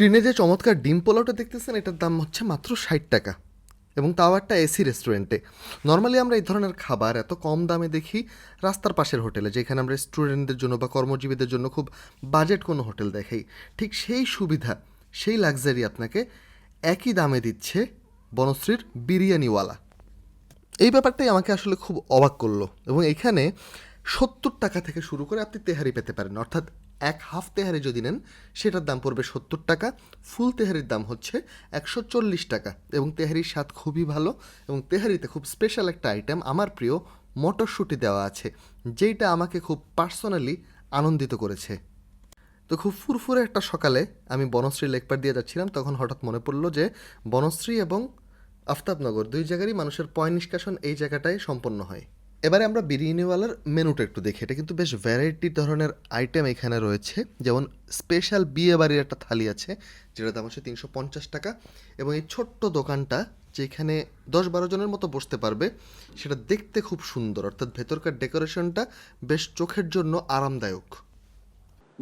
স্ক্রিনে যে চমৎকার ডিম পোলাওটা দেখতেছেন, এটার দাম হচ্ছে মাত্র ষাট টাকা। এবং তাও একটা এসি রেস্টুরেন্টে। নর্মালি আমরা এই ধরনের খাবার এত কম দামে দেখি রাস্তার পাশের হোটেলে, যেখানে আমরা স্টুডেন্টদের জন্য বা কর্মজীবীদের জন্য খুব বাজেট কোনো হোটেল দেখাই। ঠিক সেই সুবিধা, সেই লাক্সারি আপনাকে একই দামে দিচ্ছে বনশ্রীর বিরিয়ানিওয়ালা। এই ব্যাপারটাই আমাকে আসলে খুব অবাক করল। এবং এখানে সত্তর টাকা থেকে শুরু করে আপনি তেহারি পেতে পারেন। অর্থাৎ এক হাফ তেহারি যদি নেন, সেটার দাম পড়বে সত্তর টাকা। ফুল তেহারির দাম হচ্ছে একশো চল্লিশ টাকা। এবং তেহারির স্বাদ খুবই ভালো এবং তেহারিতে খুব স্পেশাল একটা আইটেম আমার প্রিয় মটরশুঁটি দেওয়া আছে, যেইটা আমাকে খুব পার্সোনালি আনন্দিত করেছে। তো খুব ফুরফুরে একটা সকালে আমি বনশ্রী লেকপার দিয়ে যাচ্ছিলাম, তখন হঠাৎ মনে পড়ল যে বনশ্রী এবং আফতাবনগর দুই জায়গারই মানুষের পয় নিষ্কাশন এই জায়গাটায় সম্পন্ন হয়। এবারে আমরা বিরিয়ানিওয়ালার মেনুটা একটু দেখি। এটা কিন্তু বেশ ভ্যারাইটি ধরনের আইটেম এখানে রয়েছে। যেমন স্পেশাল বিয়ে বাড়ির একটা থালি আছে যেটা দাম হচ্ছে তিনশো পঞ্চাশ টাকা এবং এই ছোট্ট দোকানটা যেখানে দশ বারো জনের মতো বসতে পারবে, সেটা দেখতে খুব সুন্দর। অর্থাৎ ভেতরকার ডেকোরেশনটা বেশ চোখের জন্য আরামদায়ক।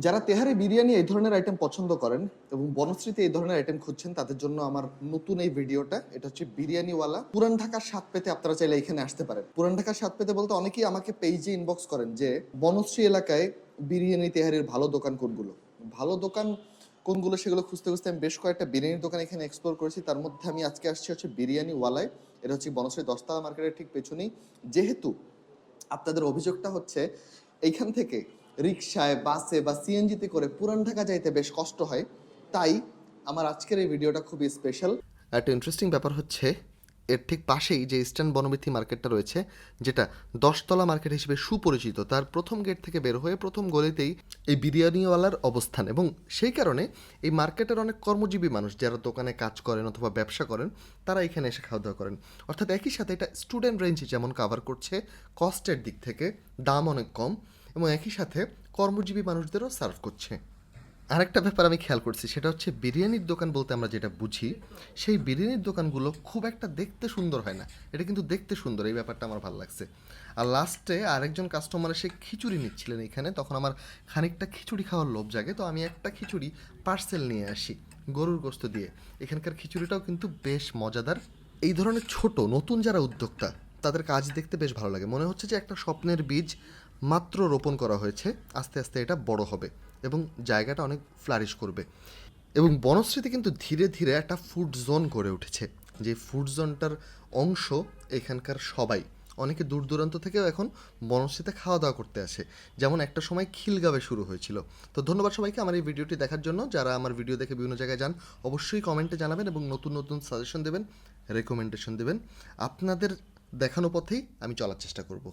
যারা তেহারি বিরিয়ানি এই ধরনের আইটেম পছন্দ করেন এবং বনশ্রীতে এই ধরনের আইটেম খুঁজছেন, তাদের জন্য আমার নতুন এই ভিডিওটা। এটা হচ্ছে বিরিয়ানিওয়ালা। পুরান ঢাকার স্বাদ পেতে আপনারা চাইলে এখানে আসতে পারেন। পুরান ঢাকার স্বাদ পেতে বলতে অনেকেই আমাকে পেজে ইনবক্স করেন যে, বনশ্রী এলাকায় বিরিয়ানি তেহারির ভালো দোকান কোনগুলো? ভালো দোকান কোনগুলো সেগুলো খুঁজতে খুঁজতে আমি বেশ কয়েকটা বিরিয়ানির দোকান এখানে এক্সপ্লোর করেছি। তার মধ্যে আমি আজকে আসছি হচ্ছে বিরিয়ানিওয়ালায়। এটা হচ্ছে বনশ্রী দশতলা মার্কেটের ঠিক পেছনেই। যেহেতু আপনাদের অভিযোগটা হচ্ছে, এইখান থেকে রিক্সায় বাসে বা সিএনজিতে করে পুরান ঢাকা যাইতে বেশ কষ্ট হয়। তাই আমার আজকের এই ভিডিওটা খুবই স্পেশাল একটা ইন্টারেস্টিং ব্যাপার হচ্ছে, এর ঠিক পাশেই যে ইস্টার্ন বনবিথি মার্কেটটা রয়েছে, যেটা দশতলা মার্কেট হিসেবে সুপরিচিত, তার প্রথম গেট থেকে বের হয়ে প্রথম গলিতেই এই বিরিয়ানিওয়ালার অবস্থান এবং সেই কারণে এই মার্কেটের অনেক কর্মজীবী মানুষ যারা দোকানে কাজ করেন অথবা ব্যবসা করেন, তারা এখানে এসে খাওয়া দাওয়া করেন। অর্থাৎ একই সাথে এটা স্টুডেন্ট রেঞ্জ যেমন কাভার করছে কস্টের দিক থেকে দাম অনেক কম এবং একই সাথে কর্মজীবী মানুষদেরও সার্ভ করছে। আরেকটা ব্যাপার আমি খেয়াল করছি, সেটা হচ্ছে বিরিয়ানির দোকান বলতে আমরা যেটা বুঝি, সেই বিরিয়ানির দোকানগুলো খুব একটা দেখতে সুন্দর হয় না। এটা কিন্তু দেখতে সুন্দর, এই ব্যাপারটা আমার ভালো লাগছে। আর লাস্টে আরেকজন কাস্টমার এসে খিচুড়ি নিচ্ছিলেন এখানে, তখন আমার খানিকটা খিচুড়ি খাওয়ার লোভ জাগে, তো আমি একটা খিচুড়ি পার্সেল নিয়ে আসি গরুর গোস্ত দিয়ে। এখানকার খিচুড়িটাও কিন্তু বেশ মজাদার। এই ধরনের ছোট, নতুন যারা উদ্যোক্তা, তাদের কাজ দেখতে বেশ ভালো লাগে। মনে হচ্ছে যে একটা স্বপ্নের বীজ মাত্র রোপণ করা হয়েছে, আস্তে আস্তে এটা বড় হবে এবং জায়গাটা অনেক ফ্লারিশ করবে। এবং বনশ্রীতে কিন্তু ধীরে ধীরে একটা ফুড জোন গড়ে উঠেছে, যে ফুড জোনটার অংশ এখানকার সবাই। অনেকে দূর দূরান্ত থেকেও এখন বনশ্রীতে খাওয়া দাওয়া করতে আসে। যেমন একটা সময় খিলগাবে শুরু হয়েছিল। তো ধন্যবাদ সবাইকে আমার এই ভিডিওটি দেখার জন্য। যারা আমার ভিডিও দেখে বিভিন্ন জায়গায় যান, অবশ্যই কমেন্টে জানাবেন এবং নতুন নতুন সাজেশন দেবেন রেকমেন্ডেশন দেবেন। আপনাদের দেখানো পথেই আমি চলার চেষ্টা করব।